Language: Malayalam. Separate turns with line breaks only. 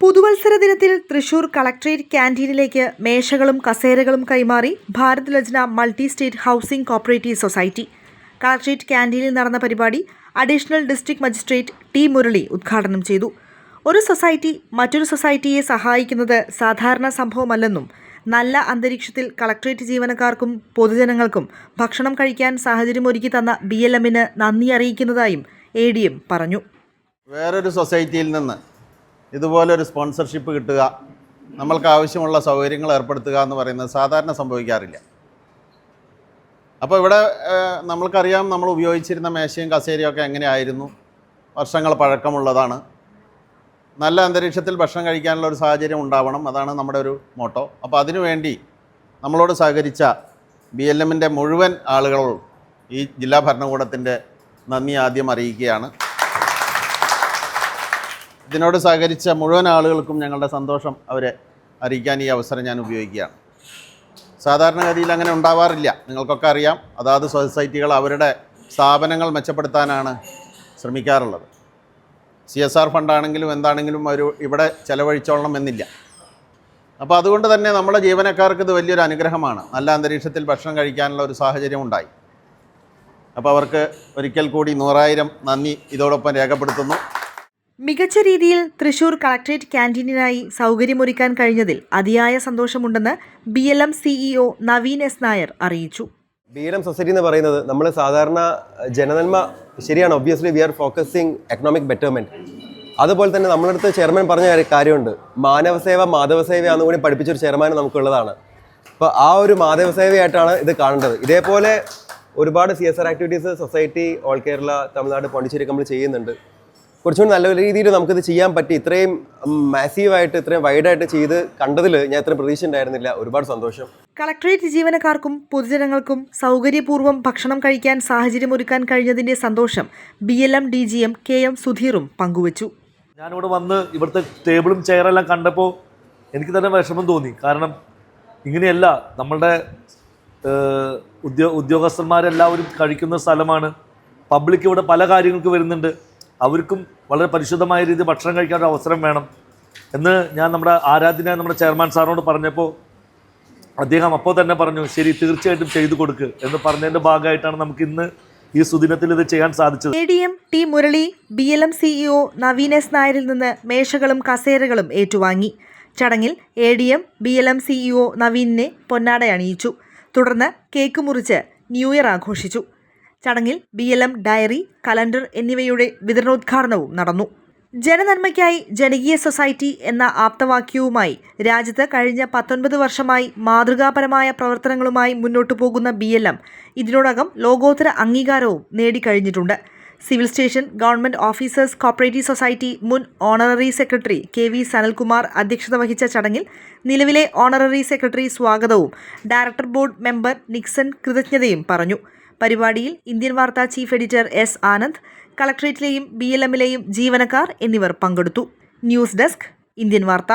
പുതുവത്സര ദിനത്തിൽ തൃശൂർ കളക്ട്രേറ്റ് ക്യാന്റീനിലേക്ക് മേശകളും കസേരകളും കൈമാറി Bharat Lajna multi state housing cooperative society. Collectorate ക്യാന്റീനിൽ നടന്ന പരിപാടി additional district magistrate T Murali ഉദ്ഘാടനം ചെയ്തു. ഒരു സൊസൈറ്റി മറ്റൊരു സൊസൈറ്റിയെ സഹായിക്കുന്നത് സാധാരണ സംഭവമല്ലെന്നും നല്ല അന്തരീക്ഷത്തിൽ കളക്ട്രേറ്റ് ജീവനക്കാർക്കും പൊതുജനങ്ങൾക്കും ഭക്ഷണം കഴിക്കാൻ സാഹചര്യമൊരുക്കി തന്ന ബി എൽ എമ്മിന് നന്ദി അറിയിക്കുന്നതായും എ ഡി എം പറഞ്ഞു.
വേറൊരു സൊസൈറ്റിയിൽ നിന്ന് ഇതുപോലൊരു സ്പോൺസർഷിപ്പ് കിട്ടുക നമ്മൾക്ക് ആവശ്യമുള്ള സൗകര്യങ്ങൾ ഏർപ്പെടുത്തുക എന്ന് പറയുന്നത് സാധാരണ സംഭവിക്കാറില്ല. അപ്പോൾ ഇവിടെ നമ്മൾക്കറിയാം നമ്മൾ ഉപയോഗിച്ചിരുന്ന മേശയും കസേരയൊക്കെ എങ്ങനെയായിരുന്നു? വർഷങ്ങൾ പഴക്കമുള്ളതാണ്. നല്ല അന്തരീക്ഷത്തിൽ ഭക്ഷണം കഴിക്കാനുള്ള ഒരു സാഹചര്യം ഉണ്ടാവണം അതാണ് നമ്മുടെ ഒരു മോട്ടോ അപ്പോൾ അതിനുവേണ്ടി നമ്മളോട് സഹകരിച്ച ബി എൽ എമ്മിന്റെ മുഴുവൻ ആളുകളോടും ഈ ജില്ലാ ഭരണകൂടത്തിന്റെ നന്ദി ആദ്യം അറിയിക്കുകയാണ്. ഇതിനോട് സഹകരിച്ച മുഴുവൻ ആളുകൾക്കും ഞങ്ങളുടെ സന്തോഷം അവരെ അറിയിക്കാൻ ഈ അവസരം ഞാൻ ഉപയോഗിക്കുകയാണ്. സാധാരണഗതിയിൽ അങ്ങനെ ഉണ്ടാവാറില്ല. നിങ്ങൾക്കൊക്കെ അറിയാം അതാത് സൊസൈറ്റികൾ അവരുടെ സ്ഥാപനങ്ങൾ മെച്ചപ്പെടുത്താനാണ് ശ്രമിക്കാറുള്ളത്. സി എസ് ആർ ഫണ്ടാണെങ്കിലും എന്താണെങ്കിലും ഒരു ഇവിടെ ചെലവഴിച്ചോളണം എന്നില്ല. അപ്പോൾ അതുകൊണ്ട് തന്നെ നമ്മുടെ ജീവനക്കാർക്ക് ഇത് വലിയൊരു അനുഗ്രഹമാണ്. നല്ല അന്തരീക്ഷത്തിൽ ഭക്ഷണം കഴിക്കാനുള്ള ഒരു സാഹചര്യം ഉണ്ടായി. അപ്പോൾ അവർക്ക് ഒരിക്കൽ കൂടി നൂറായിരം നന്ദി ഇതോടൊപ്പം രേഖപ്പെടുത്തുന്നു.
മികച്ച രീതിയിൽ തൃശൂർ കളക്ട്രേറ്റ് ക്യാന്റീനിനായി സൗകര്യമൊരുക്കാൻ കഴിഞ്ഞതിൽ അതിയായ സന്തോഷമുണ്ടെന്ന് B L M CEO Naveen S Nair അറിയിച്ചു.
ബി എൽ എം സൊസൈറ്റി എന്ന് പറയുന്നത് നമ്മൾ സാധാരണ ജനനന്മ ശരിയാണ്. Obviously we are focusing economic betterment അതുപോലെ തന്നെ നമ്മുടെ അടുത്ത് ചെയർമാൻ പറഞ്ഞ കാര്യമുണ്ട്. മാനവസേവ മാധവസേവയാണെന്ന് കൂടി പഠിപ്പിച്ചൊരു ചെയർമാൻ നമുക്കുള്ളതാണ്. അപ്പോൾ ആ ഒരു മാധവസേവയായിട്ടാണ് ഇത് കാണേണ്ടത്. ഇതേപോലെ ഒരുപാട് C S R activities society all Kerala Tamil Nadu Pondicherry നമ്മൾ ചെയ്യുന്നുണ്ട്. കുറച്ചുകൂടി നല്ല രീതിയിൽ നമുക്കിത് ചെയ്യാൻ പറ്റി. ഇത്രയും മാസീവായിട്ട് ഇത്രയും വൈഡായിട്ട് ചെയ്ത് കണ്ടതിൽ ഞാൻ ഇത്രയും പ്രതീക്ഷ ഉണ്ടായിരുന്നില്ല ഒരുപാട് സന്തോഷം.
കളക്ട്രേറ്റ് ജീവനക്കാർക്കും പൊതുജനങ്ങൾക്കും സൗകര്യപൂർവം ഭക്ഷണം കഴിക്കാൻ സാഹചര്യം ഒരുക്കാൻ കഴിഞ്ഞതിന്റെ സന്തോഷം B L M D G M K M സുധീറും പങ്കുവച്ചു.
ഞാനിവിടെ വന്ന് ഇവിടുത്തെ ടേബിളും ചെയറെല്ലാം കണ്ടപ്പോൾ എനിക്ക് തന്നെ വിഷമം തോന്നി. കാരണം ഇങ്ങനെയല്ല നമ്മളുടെ ഉദ്യോ ഉദ്യോഗസ്ഥന്മാരെല്ലാവരും കഴിക്കുന്ന സ്ഥലമാണ്. പബ്ലിക് ഇവിടെ പല കാര്യങ്ങൾക്ക് വരുന്നുണ്ട്. അവർക്കും വളരെ പരിശുദ്ധമായ രീതിയിൽ ഭക്ഷണം കഴിക്കാൻ ഒരു അവസരം വേണം. എന്ന് ഞാൻ നമ്മുടെ ആരാധന നമ്മുടെ ചെയർമാൻ സാറിനോട് പറഞ്ഞപ്പോൾ അദ്ദേഹം അപ്പോൾ തന്നെ പറഞ്ഞു ശരി തീർച്ചയായിട്ടും ചെയ്തു കൊടുക്കുക എന്ന് പറഞ്ഞതിന്റെ ഭാഗമായിട്ടാണ് നമുക്ക് ഇന്ന് ഈ സുദിനത്തിൽ ഇത് ചെയ്യാൻ സാധിച്ചത്.
A D M T Murali B L M CEO Naveen S നായരിൽ നിന്ന് മേശകളും കസേരകളും ഏറ്റുവാങ്ങി. ചടങ്ങിൽ A D M B L M CEO നവീനെ പൊന്നാട അണിയിച്ചു തുടർന്ന് കേക്ക് മുറിച്ച് ന്യൂ ഇയർ ആഘോഷിച്ചു. ചടങ്ങിൽ B L M diary calendar എന്നിവയുടെ വിതരണോദ്ഘാടനവും നടന്നു. ജനനന്മയ്ക്കായി ജനകീയ സൊസൈറ്റി എന്ന ആപ്തവാക്യവുമായി രാജ്യത്ത് കഴിഞ്ഞ പത്തൊൻപത് വർഷമായി മാതൃകാപരമായ പ്രവർത്തനങ്ങളുമായി മുന്നോട്ടു പോകുന്ന ബി എൽ എം ഇതിനോടകം ലോകോത്തര അംഗീകാരവും നേടിക്കഴിഞ്ഞിട്ടുണ്ട്. Civil station government officers cooperative society മുൻ honorary secretary K V Sanalkumar അധ്യക്ഷത വഹിച്ച ചടങ്ങിൽ നിലവിലെ ഓണററി സെക്രട്ടറി സ്വാഗതവും ഡയറക്ടർ ബോർഡ് മെമ്പർ നിക്സൺ കൃതജ്ഞതയും പറഞ്ഞു. പരിപാടിയിൽ ഇന്ത്യൻ വാർത്താ ചീഫ് എഡിറ്റർ എസ് ആനന്ദ് കളക്ട്രേറ്റിലെയും ബി എൽ എമ്മിലെയും ജീവനക്കാർ എന്നിവർ പങ്കെടുത്തു. ന്യൂസ് ഡെസ്ക് ഇന്ത്യൻ വാർത്ത.